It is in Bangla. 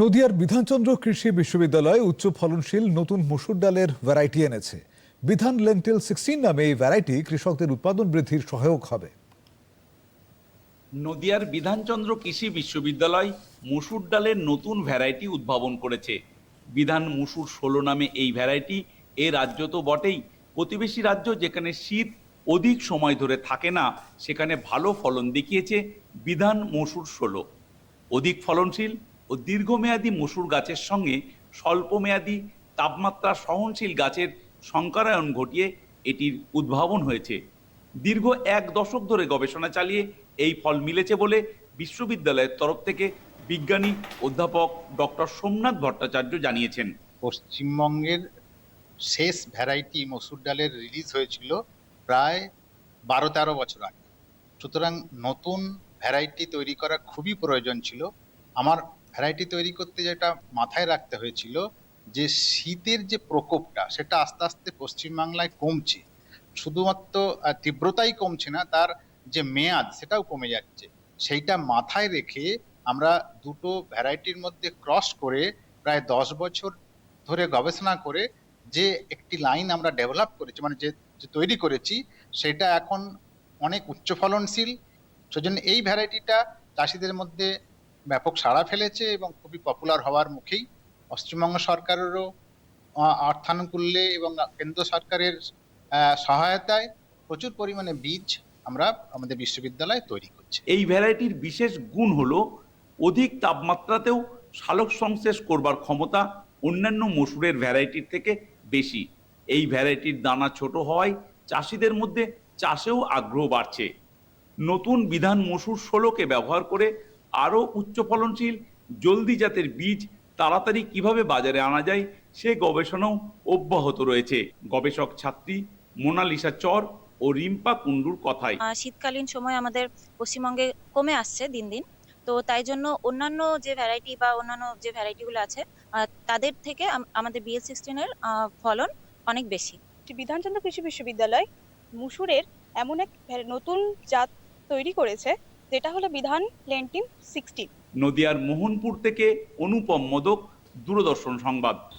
নদিয়ার বিধানচন্দ্র কৃষি বিশ্ববিদ্যালয় উচ্চ ফলনশীল নতুন মসুর ডালের ভ্যারাইটি এনেছে। বিধান লেন্টেল সিক্সটিন নামে এই ভ্যারাইটি কৃষকদের উৎপাদন বৃদ্ধির সহায়ক হবে। নদিয়ার বিধানচন্দ্র কৃষি বিশ্ববিদ্যালয় মুসুর ডালের নতুন ভ্যারাইটি উদ্ভাবন করেছে। বিধান মুসুর ষোলো নামে এই ভ্যারাইটি এ রাজ্য তো বটেই। প্রতিবেশী রাজ্য যেখানে শীত অধিক সময় ধরে থাকে না, সেখানে ভালো ফলন দেখিয়েছে বিধান মসুর ষোলো। অধিক ফলনশীল ও দীর্ঘমেয়াদী মসুর গাছের সঙ্গে স্বল্পমেয়াদী তাপমাত্রা সহনশীল গাছের সংকরায়ন ঘটিয়ে এটির উদ্ভাবন হয়েছে। দীর্ঘ এক দশক ধরে গবেষণা চালিয়ে এই ফল মিলেছে বলে বিশ্ববিদ্যালয়ের তরফ থেকে বিজ্ঞানী অধ্যাপক ডক্টর সোমনাথ ভট্টাচার্য জানিয়েছেন। পশ্চিমবঙ্গের শেষ ভ্যারাইটি মসুর ডালের রিলিজ হয়েছিল প্রায় বারো তেরো বছর আগে। সুতরাং নতুন ভ্যারাইটি তৈরি করা খুবই প্রয়োজন ছিল। আমার ভ্যারাইটি তৈরি করতে যেটা মাথায় রাখতে হয়েছিল যে শীতের যে প্রকোপটা, সেটা আস্তে আস্তে পশ্চিমবাংলায় কমছে। শুধুমাত্র তীব্রতাই কমছে না, তার যে মেয়াদ, সেটাও কমে যাচ্ছে। সেইটা মাথায় রেখে আমরা দুটো ভ্যারাইটির মধ্যে ক্রস করে প্রায় দশ বছর ধরে গবেষণা করে যে একটি লাইন আমরা ডেভেলপ করেছি মানে যে তৈরি করেছি, সেটা এখন অনেক উচ্চ ফলনশীল সেজন্য এই ভ্যারাইটিটা চাষিদের মধ্যে ব্যাপক সাড়া ফেলেছে এবং খুবই পপুলার হওয়ার মুখেই পশ্চিমবঙ্গ সরকারেরও অর্থানুকূল্যে এবং কেন্দ্র সরকারের সহায়তায় প্রচুর পরিমাণে বীজ আমরা আমাদের বিশ্ববিদ্যালয়ে তৈরি করছি। এই ভ্যারাইটির বিশেষ গুণ হলো অধিক তাপমাত্রাতেও সালোক সংশ্লেষ করবার ক্ষমতা অন্যান্য মসুরের ভ্যারাইটির থেকে বেশি। এই ভ্যারাইটির দানা ছোট হওয়ায় চাষিদের মধ্যে চাষেও আগ্রহ বাড়ছে। নতুন বিধান মসুর ষোলোকে ব্যবহার করে আরও উচ্চ ফলনশীল জলদি জাতের বীজ তাড়াতাড়ি কীভাবে বাজারে আনা যায় সে গবেষণাও অব্যাহত রয়েছে। গবেষক ছাত্রী মোনালিসা চর ও রিম্পা কুন্ডুর কথায়। শীতকালীন সময় আমাদের পশ্চিমবঙ্গে কমে আসছে দিন দিন। তো তাই জন্য অন্যান্য যে ভ্যারাইটি বা অন্যান্য যে ভ্যারাইটিগুলো আছে তাদের থেকে আম- আমাদের বিএল সিক্সটিনের ফলন অনেক বেশি। বিধানচন্দ্র কৃষি বিশ্ববিদ্যালয় মুসুরের এমন এক নতুন জাত তৈরি করেছে যেটা হলো বিধান লেন্টিন সিক্সটিন নদিয়ার মোহনপুর থেকে অনুপম মোদক দূরদর্শন সংবাদ।